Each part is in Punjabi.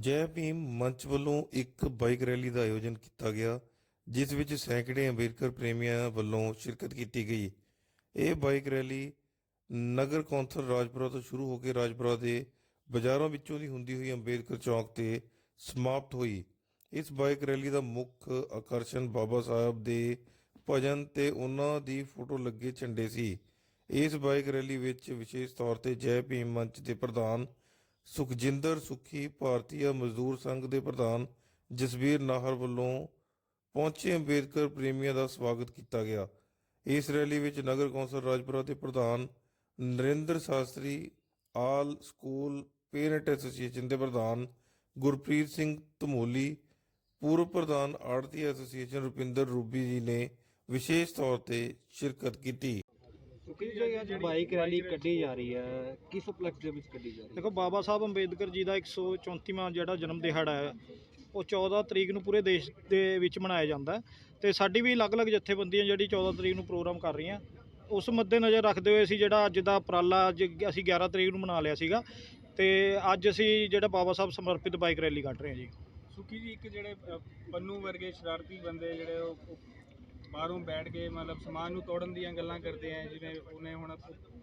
ਜੈ ਭੀਮ ਮੰਚ ਵੱਲੋਂ ਇੱਕ ਬਾਈਕ ਰੈਲੀ ਦਾ ਆਯੋਜਨ ਕੀਤਾ ਗਿਆ, ਜਿਸ ਵਿੱਚ ਸੈਂਕੜੇ ਅੰਬੇਦਕਰ ਪ੍ਰੇਮੀਆਂ ਵੱਲੋਂ ਸ਼ਿਰਕਤ ਕੀਤੀ ਗਈ। ਇਹ ਬਾਈਕ ਰੈਲੀ ਨਗਰ ਕੌਂਸਲ ਰਾਜਪੁਰਾ ਤੋਂ ਸ਼ੁਰੂ ਹੋ ਕੇ ਰਾਜਪੁਰਾ ਦੇ ਬਾਜ਼ਾਰਾਂ ਵਿੱਚੋਂ ਦੀ ਹੁੰਦੀ ਹੋਈ ਅੰਬੇਦਕਰ ਚੌਕ ਤੇ ਸਮਾਪਤ ਹੋਈ। ਇਸ ਬਾਈਕ ਰੈਲੀ ਦਾ ਮੁੱਖ ਆਕਰਸ਼ਣ ਬਾਬਾ ਸਾਹਿਬ ਦੇ ਭਜਨ ਤੇ ਉਹਨਾਂ ਦੀ ਫੋਟੋ ਲੱਗੇ ਝੰਡੇ ਸੀ। ਇਸ ਬਾਈਕ ਰੈਲੀ ਵਿੱਚ ਵਿਸ਼ੇਸ਼ ਤੌਰ ਤੇ ਜੈ ਭੀਮ ਮੰਚ ਦੇ ਪ੍ਰਧਾਨ ਸੁਖਜਿੰਦਰ ਸੁਖੀ ਭਾਰਤੀය ਮਜ਼ਦੂਰ ਸੰਘ ਦੇ ਪ੍ਰਧਾਨ ਜਸਵੀਰ ਨਾਹਰ ਵੱਲੋਂ ਪਹੁੰਚੇ ਅੰਬੇਦਕਰ ਪ੍ਰੇਮੀਆਂ ਦਾ ਸਵਾਗਤ ਕੀਤਾ ਗਿਆ। ਇਸ ਰੈਲੀ ਵਿੱਚ ਨਗਰ ਕੌਂਸਲ ਰਾਜਪੁਰਾ ਦੇ ਪ੍ਰਧਾਨ Narinder Shastri, all school parent association ਦੇ ਪ੍ਰਧਾਨ ਗੁਰਪ੍ਰੀਤ ਸਿੰਘ ਧਮੋਲੀ, ਪੂਰਵ ਪ੍ਰਧਾਨ ਆੜਤੀ ਐਸੋਸੀਏਸ਼ਨ ਰੁਪਿੰਦਰ ਰੂਬੀ ਜੀ ਨੇ ਵਿਸ਼ੇਸ਼ ਤੌਰ ਤੇ ਸ਼ਿਰਕਤ ਕੀਤੀ। ਕਿਉਂਕਿ ਜਿਹੜੀ ਅੱਜ ਬਾਈਕ ਰੈਲੀ ਕੱਢੀ ਜਾ ਰਹੀ ਹੈ ਕਿਸ ਉਪਲਕਸ਼ ਦੇ ਵਿੱਚ ਕੱਢੀ ਜਾ ਰਹੀ ਹੈ? ਦੇਖੋ ਬਾਬਾ ਸਾਹਿਬ ਅੰਬੇਦਕਰ ਜੀ ਦਾ 134ਵਾਂ ਜਿਹੜਾ ਜਨਮ ਦਿਹਾੜਾ ਹੈ ਉਹ 14 ਤਰੀਕ ਨੂੰ ਪੂਰੇ ਦੇਸ਼ ਦੇ ਵਿੱਚ ਮਨਾਇਆ ਜਾਂਦਾ ਤੇ ਸਾਡੀ ਵੀ ਅਲੱਗ-ਅਲੱਗ ਜਥੇਬੰਦੀਆਂ ਜਿਹੜੀ 14 ਤਰੀਕ ਨੂੰ ਪ੍ਰੋਗਰਾਮ ਕਰ ਰਹੀਆਂ ਉਸ ਮੱਦੇ ਨਜ਼ਰ ਰੱਖਦੇ ਹੋਏ ਅਸੀਂ ਜਿਹੜਾ ਅੱਜ ਦਾ ਉਪਰਾਲਾ ਅੱਜ ਅਸੀਂ 11 ਤਰੀਕ ਨੂੰ ਮਨਾ ਲਿਆ ਸੀਗਾ ਤੇ ਅੱਜ ਅਸੀਂ ਜਿਹੜਾ ਬਾਬਾ ਸਾਹਿਬ ਸਮਰਪਿਤ ਬਾਈਕ ਰੈਲੀ ਕੱਢ ਰਹੇ ਹਾਂ ਜੀ। ਸੁਖੀ ਜੀ ਇੱਕ ਜਿਹੜੇ ਪੰਨੂ ਵਰਗੇ ਸ਼ਰਾਰਤੀ ਬੰਦੇ ਜਿਹੜੇ ਉਹ ਬਾਹਰੋਂ ਬੈਠ ਕੇ ਮਤਲਬ ਸਮਾਜ ਨੂੰ ਤੋੜਨ ਦੀਆਂ ਗੱਲਾਂ ਕਰਦੇ ਆ, ਜਿਵੇਂ ਉਹਨੇ ਹੁਣ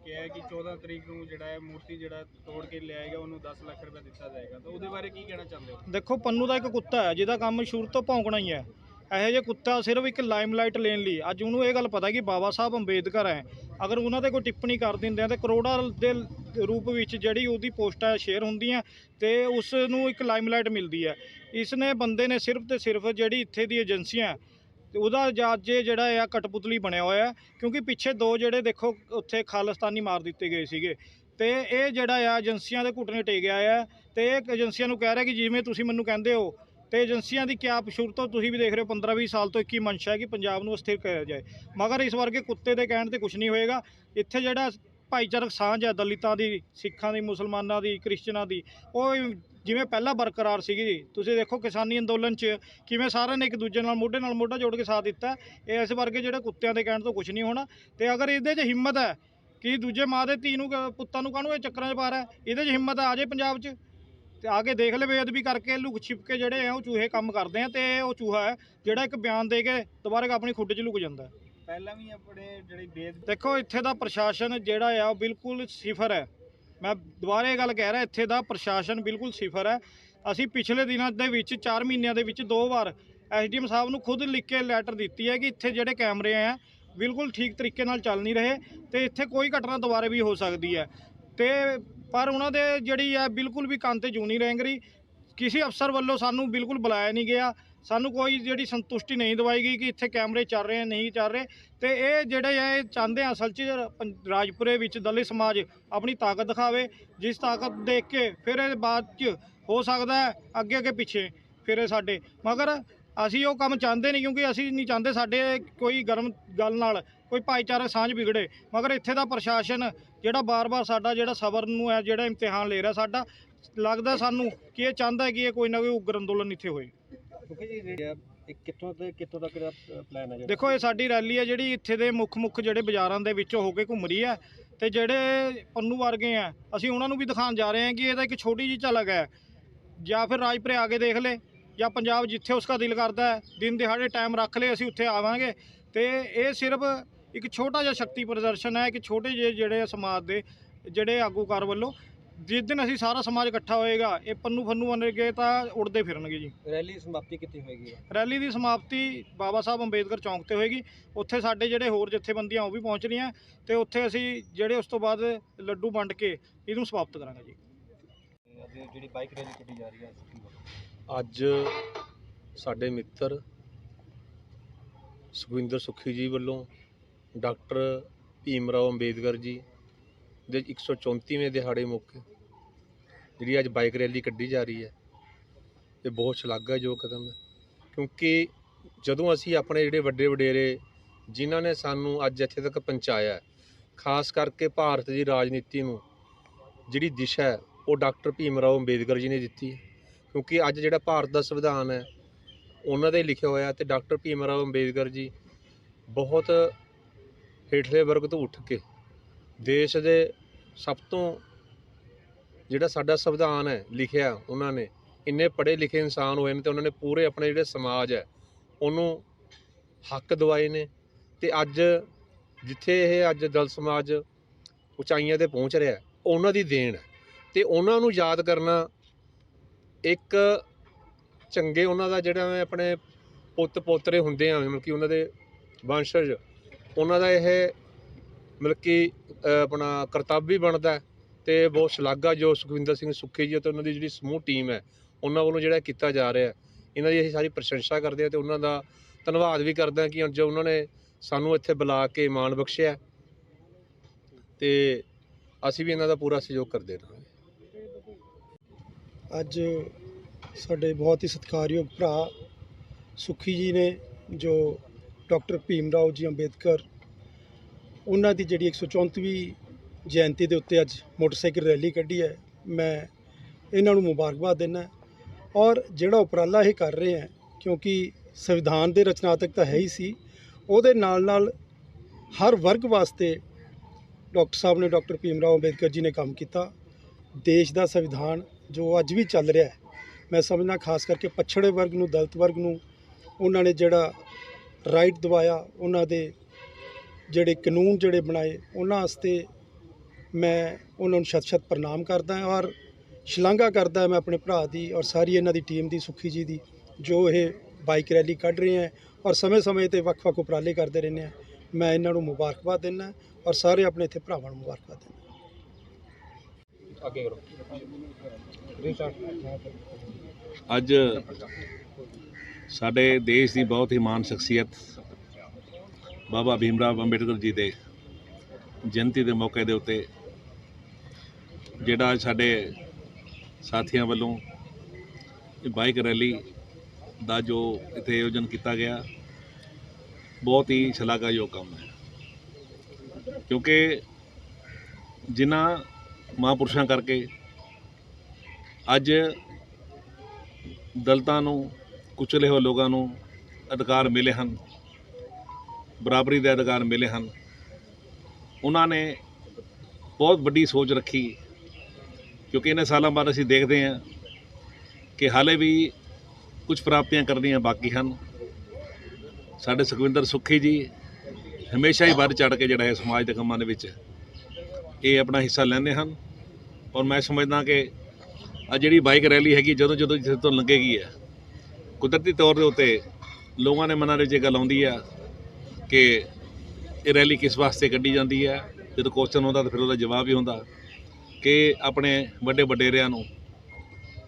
ਕਿਹਾ ਕਿ 14 ਤਰੀਕ ਨੂੰ ਜਿਹੜਾ ਹੈ ਮੂਰਤੀ ਜਿਹੜਾ ਤੋੜ ਕੇ ਲਿਆਏਗਾ, ਉਹਨੂੰ 10 ਲੱਖ ਰੁਪਏ ਦਿੱਤਾ ਜਾਏਗਾ। ਤਾਂ ਉਹਦੇ ਬਾਰੇ ਕੀ ਕਹਿਣਾ ਚਾਹੁੰਦੇ ਹੋ? ਦੇਖੋ, ਪੰਨੂ ਦਾ ਇੱਕ ਕੁੱਤਾ ਹੈ, ਜਿਹਦਾ ਕੰਮ ਸ਼ੁਰੂ ਤੋਂ ਭੌਂਕਣਾ ਹੀ ਹੈ। ਇਹੋ ਜਿਹਾ ਕੁੱਤਾ ਸਿਰਫ ਇੱਕ ਲਾਈਮਲਾਈਟ ਲੈਣ ਲਈ। ਅੱਜ ਉਹਨੂੰ ਇਹ ਗੱਲ ਪਤਾ ਕਿ ਬਾਬਾ ਸਾਹਿਬ ਅੰਬੇਦਕਰ ਹੈ। ਅਗਰ ਉਹਨਾਂ ਤੇ ਕੋਈ ਟਿੱਪਣੀ ਕਰ ਦਿੰਦੇ ਆ, ਤੇ ਕਰੋੜਾਂ ਦੇ ਰੂਪ ਵਿੱਚ ਜਿਹੜੀ ਉਹਦੀ ਪੋਸਟਾਂ, ਸ਼ੇਅਰ ਹੁੰਦੀਆਂ ਤੇ ਉਸ ਨੂੰ ਇੱਕ ਲਾਈਮਲਾਈਟ ਮਿਲਦੀ ਹੈ। ਇਸ ਨੇ ਬੰਦੇ ਨੇ ਸਿਰਫ ਤੇ ਸਿਰਫ ਜਿਹੜੀ ਇੱਥੇ ਦੀ ਏਜੰਸੀਆਂ ਤੇ ਉਹਦਾ ਜੱਜ ਜਿਹੜਾ ਆ ਕਟਪੁਤਲੀ ਬਣਿਆ ਹੋਇਆ ਹੈ। ਕਿਉਂਕਿ ਪਿੱਛੇ ਦੋ ਜਿਹੜੇ ਦੇਖੋ ਉੱਥੇ ਖਾਲਿਸਤਾਨੀ ਮਾਰ ਦਿੱਤੇ ਗਏ ਸੀਗੇ ਤੇ ਇਹ ਜਿਹੜਾ ਆ ਏਜੰਸੀਆਂ ਦੇ ਘੁੱਟਨੇ ਟੇ ਗਿਆ ਆ, ਤੇ ਇਹ ਏਜੰਸੀਆਂ ਨੂੰ ਕਹਿ ਰਿਹਾ ਕਿ ਜਿਵੇਂ ਤੁਸੀਂ ਮੈਨੂੰ ਕਹਿੰਦੇ ਹੋ, ਤੇ ਏਜੰਸੀਆਂ ਦੀ ਕਿਆ ਸ਼ੁਰੂ ਤੋਂ ਤੁਸੀਂ ਵੀ ਦੇਖ ਰਹੇ ਹੋ 15-20 ਸਾਲ ਤੋਂ ਇੱਕ ਹੀ ਮਨਸ਼ਾ ਹੈ ਕਿ ਪੰਜਾਬ ਨੂੰ ਅਸਥਿਰ ਕਰਿਆ ਜਾਏ ਮਗਰ ਇਸ ਵਰਗੇ ਕੁੱਤੇ ਦੇ ਕਹਿਣ ਤੇ ਕੁਝ ਨਹੀਂ ਹੋਏਗਾ ਇੱਥੇ ਜਿਹੜਾ ਭਾਈਚਾਰਕ ਸਾਂਝ ਹੈ, ਦਲਿਤਾਂ ਦੀ, ਸਿੱਖਾਂ ਦੀ, ਮੁਸਲਮਾਨਾਂ ਦੀ, ਕ੍ਰਿਸਚਨਾਂ ਦੀ, ਉਹ ਜਿਵੇਂ ਪਹਿਲਾਂ ਬਰਕਰਾਰ ਸੀਗੀ ਤੁਸੀਂ ਦੇਖੋ ਕਿਸਾਨੀ ਅੰਦੋਲਨ 'ਚ ਕਿਵੇਂ ਸਾਰਿਆਂ ਨੇ ਇੱਕ ਦੂਜੇ ਨਾਲ ਮੋਢੇ ਨਾਲ ਮੋਢਾ ਜੋੜ ਕੇ ਸਾਥ ਦਿੱਤਾ। ਇਹ ਇਸ ਵਰਗੇ ਜਿਹੜੇ ਕੁੱਤਿਆਂ ਦੇ ਕਹਿਣ ਤੋਂ ਕੁਝ ਨਹੀਂ ਹੋਣਾ। ਤੇ ਅਗਰ ਇਹਦੇ 'ਚ ਹਿੰਮਤ ਹੈ ਕਿ ਦੂਜੇ ਮਾਂ ਦੇ ਧੀ ਨੂੰ ਪੁੱਤਾਂ ਨੂੰ ਕਾਹਨੂੰ ਇਹ ਚੱਕਰਾਂ 'ਚ ਪਾ ਰਿਹਾ ਇਹਦੇ 'ਚ ਹਿੰਮਤ ਆ ਜੇ ਪੰਜਾਬ 'ਚ? ਤੇ ਆ ਕੇ ਦੇਖ ਲੈ ਬੇਅਦਬੀ ਕਰਕੇ ਲੁਕ ਛਿਪ ਕੇ ਜਿਹੜੇ ਆ ਉਹ ਚੂਹੇ ਕੰਮ ਕਰਦੇ ਆ ਤੇ ਉਹ ਚੂਹਾ ਹੈ ਜਿਹੜਾ ਇੱਕ ਬਿਆਨ ਦੇ ਕੇ ਦੁਬਾਰਾ ਆਪਣੀ ਖੁੱਡ 'ਚ ਲੁਕ ਜਾਂਦਾ ਪਹਿਲਾਂ ਵੀ ਆਪਣੇ ਜਿਹੜੇ ਬੇਦ ਦੇਖੋ ਇੱਥੇ ਦਾ ਪ੍ਰਸ਼ਾਸਨ ਜਿਹੜਾ ਆ ਉਹ ਬਿਲਕੁਲ ਸਿਫਰ ਹੈ। ਮੈਂ ਦੁਬਾਰਾ ਇਹ ਗੱਲ ਕਹਿ ਰਿਹਾ, ਇੱਥੇ ਦਾ ਪ੍ਰਸ਼ਾਸਨ ਬਿਲਕੁਲ ਸਿਫਰ ਹੈ। ਅਸੀਂ ਪਿਛਲੇ ਦਿਨਾਂ ਦੇ ਵਿੱਚ 4 ਮਹੀਨਿਆਂ ਦੇ ਵਿੱਚ ਦੋ ਵਾਰ ਐਸਡੀਐਮ ਸਾਹਿਬ ਨੂੰ ਖੁਦ ਲਿਖ ਕੇ ਲੈਟਰ ਦਿੱਤੀ ਹੈ ਕਿ ਇੱਥੇ ਜਿਹੜੇ ਕੈਮਰੇ ਆ, ਬਿਲਕੁਲ ਠੀਕ ਤਰੀਕੇ ਨਾਲ ਚੱਲ ਨਹੀਂ ਰਹੇ ਤੇ ਇੱਥੇ ਕੋਈ ਘਟਨਾ ਦੁਬਾਰਾ ਵੀ ਹੋ ਸਕਦੀ ਹੈ। ਤੇ ਪਰ ਉਹਨਾਂ ਦੇ ਜਿਹੜੀ ਹੈ, ਬਿਲਕੁਲ ਵੀ ਕੰਨ ਤੇ ਜੂਨੀ ਨਹੀਂ ਰਹਿ ਰਹੀ। ਕਿਸੇ ਅਫਸਰ ਵੱਲੋਂ ਸਾਨੂੰ ਬਿਲਕੁਲ ਬੁਲਾਇਆ ਨਹੀਂ ਗਿਆ। ਸਾਨੂੰ ਕੋਈ ਜਿਹੜੀ ਸੰਤੁਸ਼ਟੀ ਨਹੀਂ ਦਵਾਈ ਗਈ ਕਿ ਇੱਥੇ ਕੈਮਰੇ ਚੱਲ ਰਹੇ ਨਹੀਂ ਚੱਲ ਰਹੇ। ਤੇ ਇਹ ਜਿਹੜੇ ਆ, ਇਹ ਚਾਹੁੰਦੇ ਆ ਅਸਲ 'ਚ ਪੰ- ਰਾਜਪੁਰੇ ਵਿੱਚ ਦਲਿਤ ਸਮਾਜ ਆਪਣੀ ਤਾਕਤ ਦਿਖਾਵੇ। ਜਿਸ ਤਾਕਤ ਦੇਖ ਕੇ ਫਿਰ ਇਹ ਬਾਅਦ 'ਚ ਹੋ ਸਕਦਾ ਅੱਗੇ ਅੱਗੇ ਪਿੱਛੇ ਫਿਰ ਇਹ ਸਾਡੇ। ਮਗਰ ਅਸੀਂ ਉਹ ਕੰਮ ਚਾਹੁੰਦੇ ਨਹੀਂ ਕਿਉਂਕਿ ਅਸੀਂ ਨਹੀਂ ਚਾਹੁੰਦੇ ਸਾਡੇ ਕੋਈ ਗਰਮ ਗੱਲ ਨਾਲ ਕੋਈ ਭਾਈਚਾਰਾ ਸਾਂਝ ਵਿਗੜੇ। ਮਗਰ ਇੱਥੇ ਦਾ ਪ੍ਰਸ਼ਾਸਨ ਜਿਹੜਾ ਬਾਰ-ਬਾਰ ਸਾਡਾ ਜਿਹੜਾ ਸਬਰ ਨੂੰ ਹੈ ਜਿਹੜਾ ਇਮਤਿਹਾਨ ਲੈ ਰਿਹਾ ਸਾਡਾ, ਲੱਗਦਾ ਸਾਨੂੰ ਕਿ ਇਹ ਚਾਹੁੰਦਾ ਕਿ ਇਹ ਕੋਈ ਨਾ ਕੋਈ ਉਗਰ ਅੰਦੋਲਨ ਇੱਥੇ ਹੋਏ। ਕਿਉਂਕਿ ਜੀ ਜਿਹੜੀ ਇਹ ਕਿੱਥੋਂ ਤੇ ਕਿੱਥੋਂ ਤੱਕ ਦਾ ਪਲਾਨ ਹੈ ਜਿਹੜਾ? ਦੇਖੋ, ਇਹ ਸਾਡੀ ਰੈਲੀ ਹੈ ਜਿਹੜੀ ਇੱਥੇ ਦੇ ਮੁੱਖ ਮੁੱਖ ਜਿਹੜੇ ਬਾਜ਼ਾਰਾਂ ਦੇ ਵਿੱਚੋਂ ਹੋ ਕੇ ਘੁੰਮ ਰਹੀ ਹੈ ਤੇ ਜਿਹੜੇ ਪੰਨੂ ਵਰਗੇ ਆ, ਅਸੀਂ ਉਹਨਾਂ ਨੂੰ ਵੀ ਦਿਖਾਉਣ ਜਾ ਰਹੇ ਹਾਂ ਕਿ ਇਹਦਾ ਇੱਕ ਛੋਟੀ ਜਿਹੀ ਝਲਕ ਹੈ ਜਾਂ ਫਿਰ ਰਾਜਪੁਰੇ ਆ ਕੇ ਦੇਖ ਲੈ, ਜਾਂ ਪੰਜਾਬ ਜਿੱਥੇ ਉਸਕਾ ਦਿਲ ਕਰਦਾ ਹੈ, ਦਿਨ ਦਿਹਾੜੇ ਟਾਈਮ ਰੱਖ ਲਏ ਅਸੀਂ ਉੱਥੇ ਆਵਾਂਗੇ। ਤੇ ਇਹ ਸਿਰਫ ਇੱਕ ਛੋਟਾ ਜਿਹਾ ਸ਼ਕਤੀ ਪ੍ਰਦਰਸ਼ਨ ਹੈ ਕਿ ਛੋਟੇ ਜਿਹੇ ਜਿਹੜੇ ਸਮਾਜ ਦੇ ਜਿਹੜੇ ਆਗੂਕਾਰ ਵੱਲੋਂ। ਜਿਸ ਦਿਨ ਅਸੀਂ ਸਾਰਾ ਸਮਾਜ ਇਕੱਠਾ ਹੋਏਗਾ ਇਹ ਪੰਨੂ ਫੰਨੂ ਵਰਗੇ ਤਾਂ ਉੜਦੇ ਫਿਰਨਗੇ ਜੀ। ਰੈਲੀ ਸਮਾਪਤੀ ਕਿੱਥੇ ਹੋਏਗੀ? ਰੈਲੀ ਦੀ ਸਮਾਪਤੀ ਬਾਬਾ ਸਾਹਿਬ ਅੰਬੇਦਕਰ ਚੌਂਕ ਤੇ ਹੋਏਗੀ। ਉੱਥੇ ਸਾਡੇ ਜਿਹੜੇ ਹੋਰ ਜਥੇਬੰਦੀਆਂ ਉਹ ਵੀ ਪਹੁੰਚ ਰਹੀਆਂ ਤੇ ਉੱਥੇ ਅਸੀਂ ਜਿਹੜੇ ਉਸ ਤੋਂ ਬਾਅਦ ਲੱਡੂ ਵੰਡ ਕੇ ਇਹਨੂੰ ਸਮਾਪਤ ਕਰਾਂਗੇ ਜੀ। ਅੱਜ ਜਿਹੜੀ ਬਾਈਕ ਰੈਲੀ ਕੱਢੀ ਜਾ ਰਹੀ ਹੈ। ਅੱਜ ਸਾਡੇ ਮਿੱਤਰ ਸੁਖਵਿੰਦਰ ਸੁਖੀ ਜੀ ਵੱਲੋਂ ਡਾਕਟਰ ਭੀਮ ਰਾਓ ਅੰਬੇਦਕਰ ਜੀ ਦੇ 134ਵੇਂ ਦਿਹਾੜੇ ਮੌਕੇ ਜਿਹੜੀ ਅੱਜ ਬਾਈਕ ਰੈਲੀ ਕੱਢੀ ਜਾ ਰਹੀ ਹੈ, ਇਹ ਬਹੁਤ ਸ਼ਲਾਘਾਯੋਗ ਕਦਮ ਹੈ। ਕਿਉਂਕਿ ਜਦੋਂ ਅਸੀਂ ਆਪਣੇ ਜਿਹੜੇ ਵੱਡੇ ਵਡੇਰੇ ਜਿਨ੍ਹਾਂ ਨੇ ਸਾਨੂੰ ਅੱਜ ਇੱਥੇ ਤੱਕ ਪਹੁੰਚਾਇਆ, ਖਾਸ ਕਰਕੇ ਭਾਰਤ ਦੀ ਰਾਜਨੀਤੀ ਨੂੰ, ਜਿਹੜੀ ਦਿਸ਼ਾ ਹੈ, ਉਹ ਡਾਕਟਰ ਭੀਮ ਰਾਓ ਅੰਬੇਦਕਰ ਜੀ ਨੇ ਦਿੱਤੀ ਕਿਉਂਕਿ ਅੱਜ ਜਿਹੜਾ ਭਾਰਤ ਦਾ ਸੰਵਿਧਾਨ ਹੈ, ਉਹਨਾਂ ਦੇ ਲਿਖਿਆ ਹੋਇਆ ਤੇ ਡਾਕਟਰ ਭੀਮ ਰਾਓ ਅੰਬੇਦਕਰ ਜੀ ਬਹੁਤ ਹੇਠਲੇ ਵਰਗ ਤੋਂ ਉੱਠ ਕੇ ਦੇਸ਼ ਦੇ ਸਭ ਤੋਂ ਜਿਹੜਾ ਸਾਡਾ ਸੰਵਿਧਾਨ ਹੈ, ਲਿਖਿਆ ਉਹਨਾਂ ਨੇ, ਇੰਨੇ ਪੜ੍ਹੇ ਲਿਖੇ ਇਨਸਾਨ ਹੋਏ ਨੇ ਤੇ ਉਹਨਾਂ ਨੇ ਪੂਰੇ ਆਪਣੇ ਜਿਹੜੇ ਸਮਾਜ ਹੈ, ਉਹਨੂੰ ਹੱਕ ਦਿਵਾਏ ਨੇ ਤੇ ਅੱਜ ਜਿੱਥੇ ਇਹ ਅੱਜ ਦਲ ਸਮਾਜ ਉਚਾਈਆਂ ਤੇ ਪਹੁੰਚ ਰਿਹਾ, ਉਹਨਾਂ ਦੀ ਦੇਣ ਹੈ। ਤੇ ਉਹਨਾਂ ਨੂੰ ਯਾਦ ਕਰਨਾ ਇੱਕ ਚੰਗੇ ਉਹਨਾਂ ਦਾ ਜਿਹੜਾ ਆਪਣੇ ਪੁੱਤ ਪੋਤਰੇ ਹੁੰਦੇ ਆ, ਮਤਲਬ ਕਿ ਉਹਨਾਂ ਦੇ ਵੰਸ਼ਜ, ਉਹਨਾਂ ਦਾ ਇਹ ਮਤਲਬ ਕਿ ਆਪਣਾ ਕਰਤੱਵ ਵੀ ਬਣਦਾ ਤੇ ਬਹੁਤ ਸ਼ਲਾਘਾ ਜੋ ਸੁਖਵਿੰਦਰ ਸਿੰਘ ਸੁੱਖੀ ਜੀ ਅਤੇ ਉਹਨਾਂ ਦੀ ਜਿਹੜੀ ਸਮੂਹ ਟੀਮ ਹੈ ਉਹਨਾਂ ਵੱਲੋਂ ਜਿਹੜਾ ਕੀਤਾ ਜਾ ਰਿਹਾ ਹੈ, ਇਹਨਾਂ ਦੀ ਅਸੀਂ ਸਾਰੀ ਪ੍ਰਸ਼ੰਸਾ ਕਰਦੇ ਹਾਂ ਤੇ ਉਹਨਾਂ ਦਾ ਧੰਨਵਾਦ ਵੀ ਕਰਦੇ ਹਾਂ ਕਿ ਅੱਜ ਉਹਨਾਂ ਨੇ ਸਾਨੂੰ ਇੱਥੇ ਬੁਲਾ ਕੇ ਮਾਣ ਬਖਸ਼ਿਆ ਤੇ ਅਸੀਂ ਵੀ ਇਹਨਾਂ ਦਾ ਪੂਰਾ ਸਹਿਯੋਗ ਕਰਦੇ ਰਹਾਂਗੇ। ਅੱਜ ਸਾਡੇ ਬਹੁਤ ਹੀ ਸਤਿਕਾਰਯੋਗ ਭਰਾ ਸੁਖੀ ਜੀ ਨੇ ਜੋ ਡਾਕਟਰ ਭੀਮ ਰਾਓ ਜੀ ਅੰਬੇਦਕਰ ਉਹਨਾਂ ਦੀ ਜਿਹੜੀ 134ਵੀਂ ਜਯੰਤੀ ਦੇ ਉੱਤੇ ਅੱਜ ਮੋਟਰਸਾਈਕਲ ਰੈਲੀ ਕੱਢੀ ਹੈ। ਮੈਂ ਇਹਨਾਂ ਨੂੰ ਮੁਬਾਰਕਬਾਦ ਦਿੰਦਾ ਔਰ ਜਿਹੜਾ ਉਪਰਾਲਾ ਇਹ ਕਰ ਰਹੇ ਹੈ, ਕਿਉਂਕਿ ਸੰਵਿਧਾਨ ਦੇ ਰਚਨਾਤਕ ਤਾਂ ਹੈ ਹੀ ਸੀ, ਉਹਦੇ ਨਾਲ ਨਾਲ ਹਰ ਵਰਗ ਵਾਸਤੇ ਡਾਕਟਰ ਸਾਹਿਬ ਨੇ ਡਾਕਟਰ ਭੀਮ ਰਾਓ ਅੰਬੇਦਕਰ ਜੀ ਨੇ ਕੰਮ ਕੀਤਾ। ਦੇਸ਼ ਦਾ ਸੰਵਿਧਾਨ ਜੋ ਅੱਜ ਵੀ ਚੱਲ ਰਿਹਾ ਹੈ, ਮੈਂ ਸਮਝਦਾ ਖਾਸ ਕਰਕੇ ਪਛੜੇ ਵਰਗ ਨੂੰ, ਦਲਿਤ ਵਰਗ ਨੂੰ, ਉਹਨਾਂ ਨੇ ਜਿਹੜਾ ਰਾਈਟ ਦਵਾਇਆ, ਉਹਨਾਂ ਦੇ ਜਿਹੜੇ ਕਾਨੂੰਨ ਜਿਹੜੇ ਬਣਾਏ, ਉਹਨਾਂ ਵਾਸਤੇ ਮੈਂ ਉਹਨਾਂ ਨੂੰ ਸ਼ਤ ਸ਼ਤ ਪ੍ਰਣਾਮ ਕਰਦਾ ਹਾਂ ਔਰ ਸ਼ਲਾਘਾ ਕਰਦਾ ਮੈਂ ਆਪਣੇ ਭਰਾ ਦੀ ਔਰ ਸਾਰੀ ਇਹਨਾਂ ਦੀ ਟੀਮ ਦੀ ਸੁਖੀ ਜੀ ਦੀ ਜੋ ਇਹ ਬਾਈਕ ਰੈਲੀ ਕੱਢ ਰਹੇ ਹੈ ਔਰ ਸਮੇਂ-ਸਮੇਂ ਤੇ ਵੱਖ-ਵੱਖ ਉਪਰਾਲੇ ਕਰਦੇ ਰਹਿੰਦੇ ਆ ਮੈਂ ਇਹਨਾਂ ਨੂੰ ਮੁਬਾਰਕਬਾਦ ਦਿੰਦਾ ਔਰ ਸਾਰੇ ਆਪਣੇ ਇੱਥੇ ਭਰਾਵਾਂ ਨੂੰ ਮੁਬਾਰਕਬਾਦ ਦਿੰਦਾ ਅੱਗੇ ਕਰੋ। ਅੱਜ ਸਾਡੇ ਦੇਸ਼ ਦੀ ਬਹੁਤ ਹੀ ਮਾਨ ਸ਼ਖਸੀਅਤ ਬਾਬਾ ਭੀਮਰਾਵ ਅੰਬੇਡਕਰ ਜੀ ਦੇ ਜਯੰਤੀ ਦੇ ਮੌਕੇ ਦੇ ਉੱਤੇ ਜਿਹੜਾ ਸਾਡੇ ਸਾਥੀਆਂ ਵੱਲੋਂ ਬਾਈਕ ਰੈਲੀ ਦਾ ਜੋ ਇੱਥੇ ਆਯੋਜਨ ਕੀਤਾ ਗਿਆ, ਬਹੁਤ ਹੀ ਸ਼ਲਾਘਾਯੋਗ ਕੰਮ ਹੈ। ਕਿਉਂਕਿ ਜਿਨ੍ਹਾਂ ਮਹਾਂਪੁਰਸ਼ਾਂ ਕਰਕੇ ਅੱਜ ਦਲਤਾਂ ਨੂੰ, ਕੁਚਲੇ ਹੋਏ ਲੋਕਾਂ ਨੂੰ ਅਧਿਕਾਰ ਮਿਲੇ ਹਨ, ਬਰਾਬਰੀ ਦੇ ਅਧਿਕਾਰ ਮਿਲੇ ਹਨ, ਉਹਨਾਂ ਨੇ ਬਹੁਤ ਵੱਡੀ ਸੋਚ ਰੱਖੀ ਕਿਉਂਕਿ ਇਹਨਾਂ ਸਾਲਾਂ ਬਾਅਦ ਅਸੀਂ ਦੇਖਦੇ ਹਾਂ ਕਿ ਹਾਲੇ ਵੀ ਕੁਝ ਪ੍ਰਾਪਤੀਆਂ ਕਰਨੀਆਂ ਬਾਕੀ ਹਨ। ਸਾਡੇ ਸੁਖਵਿੰਦਰ ਸੁੱਖੀ ਜੀ ਹਮੇਸ਼ਾ ਹੀ ਵੱਧ ਚੜ ਕੇ ਜਿਹੜਾ ਹੈ ਸਮਾਜ ਦੇ ਕੰਮਾਂ ਦੇ ਵਿੱਚ ਇਹ ਆਪਣਾ ਹਿੱਸਾ ਲੈਂਦੇ ਹਨ ਔਰ ਮੈਂ ਸਮਝਦਾ ਕਿ ਆ ਜਿਹੜੀ ਬਾਈਕ ਰੈਲੀ ਹੈਗੀ ਜਦੋਂ ਜਦੋਂ ਜਿੱਥੇ ਤੋਂ ਲੰਘੇਗੀ ਹੈ, ਕੁਦਰਤੀ ਤੌਰ ਦੇ ਉੱਤੇ ਲੋਕਾਂ ਦੇ ਮਨਾਂ ਦੇ ਵਿੱਚ ਇਹ ਗੱਲ ਆਉਂਦੀ ਆ ਕਿ ਇਹ ਰੈਲੀ ਕਿਸ ਵਾਸਤੇ ਕੱਢੀ ਜਾਂਦੀ ਹੈ, ਜਦੋਂ ਕੁਐਸਚਨ ਹੁੰਦਾ ਤਾਂ ਫਿਰ ਉਹਦਾ ਜਵਾਬ ਹੀ ਹੁੰਦਾ। ਕਿ ਆਪਣੇ ਵੱਡੇ ਵਡੇਰਿਆਂ ਨੂੰ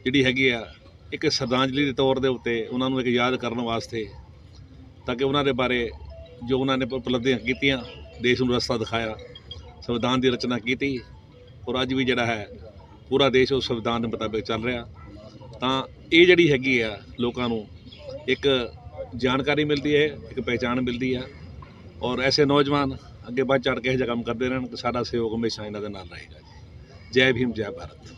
ਜਿਹੜੀ ਹੈਗੀ ਆ, ਇੱਕ ਸ਼ਰਧਾਂਜਲੀ ਦੇ ਤੌਰ ਦੇ ਉੱਤੇ ਉਹਨਾਂ ਨੂੰ ਇੱਕ ਯਾਦ ਕਰਨ ਵਾਸਤੇ ਤਾਂ ਕਿ ਉਹਨਾਂ ਦੇ ਬਾਰੇ ਜੋ ਉਹਨਾਂ ਨੇ ਉਪਲਬਧੀਆਂ ਕੀਤੀਆਂ, ਦੇਸ਼ ਨੂੰ ਰਸਤਾ ਦਿਖਾਇਆ, ਸੰਵਿਧਾਨ ਦੀ ਰਚਨਾ ਕੀਤੀ ਔਰ ਅੱਜ ਵੀ ਜਿਹੜਾ ਹੈ, ਪੂਰਾ ਦੇਸ਼ ਉਸ ਸੰਵਿਧਾਨ ਦੇ ਮੁਤਾਬਿਕ ਚੱਲ ਰਿਹਾ। ਤਾਂ ਇਹ ਜਿਹੜੀ ਹੈਗੀ ਆ ਲੋਕਾਂ ਨੂੰ ਇੱਕ ਜਾਣਕਾਰੀ ਮਿਲਦੀ ਹੈ, ਇੱਕ ਪਹਿਚਾਣ ਮਿਲਦੀ ਆ ਔਰ ਐਸੇ ਨੌਜਵਾਨ ਅੱਗੇ ਵੱਧ ਚੜ ਕੇ ਇਹ ਜਿਹਾ ਕੰਮ ਕਰਦੇ ਰਹਿਣ ਕਿ ਸਾਡਾ ਸਹਿਯੋਗ ਹਮੇਸ਼ਾ ਇਹਨਾਂ ਦੇ ਨਾਲ ਰਹੇਗਾ ਜੀ। ਜੈ ਭੀਮ ਜੈ ਭਾਰਤ